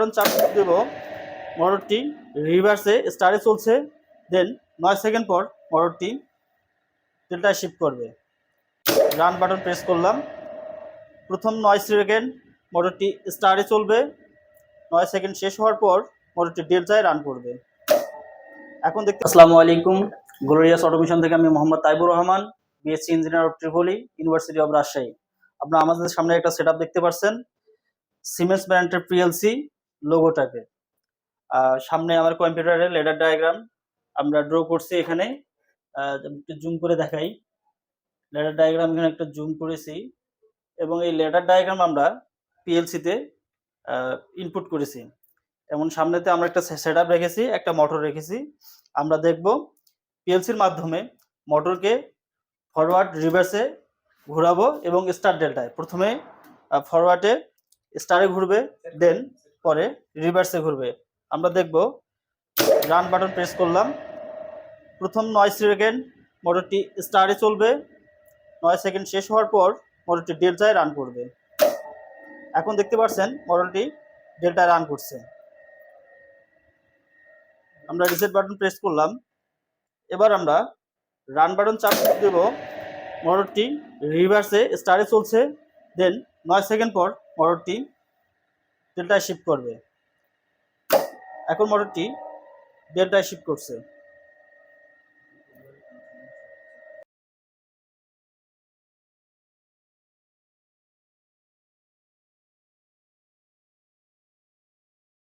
কারণ চাপ দেব মোটরটি রিভার্সে স্টারে চলছে, দেন নয় সেকেন্ড পর মোটরটি ডেল্টায় শিফট করবে। রান বাটন প্রেস করলাম। প্রথম নয় সেকেন্ড মোটরটি স্টারে চলবে, নয় সেকেন্ড শেষ হওয়ার পর মোটরটি ডেল্টায় রান করবে। এখন দেখতে আসসালামু আলাইকুম। গ্লোরিয়াস অটোমেশন থেকে আমি Mohammad Taibur Rahman BSc engineer of Tripoli university of Rajshahi আপনারা আমাদের সামনে একটা সেট দেখতে পাচ্ছেন সিমেন্স ব্র্যান্ডের পিএলসি লোগোটাকে আহ, সামনে আমার কম্পিউটারে লেডার ডায়াগ্রাম আমরা ড্র করছি এখানে। একটু জুম করে দেখাই। লেডার ডায়াগ্রাম এখানে একটা জুম করেছি এবং এই লেডার ডায়াগ্রাম আমরা পিএলসিতে ইনপুট করেছি। এবং সামনেতে আমরা একটা সেট রেখেছি একটা মোটর রেখেছি। আমরা দেখব পিএলসির মাধ্যমে মোটরকে ফরওয়ার্ড রিভার্সে ঘোরাবো এবং স্টার ডেল্টায় প্রথমে ফরওয়ার্ডে স্টারে ঘুরবে দেন পরে রিভার্সে ঘুরবে। আমরা দেখব রান বাটন প্রেস করলাম। প্রথম নয় সেকেন্ড মোটরটি স্টারে চলবে। নয় সেকেন্ড শেষ হওয়ার পর মোটরটি ডেল্টায় রান করবে। এখন দেখতে পাচ্ছেন মোটরটি ডেল্টায় রান করছে। আমরা রিসেট বাটন প্রেস করলাম। এবার আমরা রান বাটন চাপ দেব। মোটরটি রিভার্সে স্টারে চলছে। দেন নয় সেকেন্ড পর মোটরটি ডেল্টায় শিফট করবে। এখন মোটরটি ডেল্টায় শিফট করছে।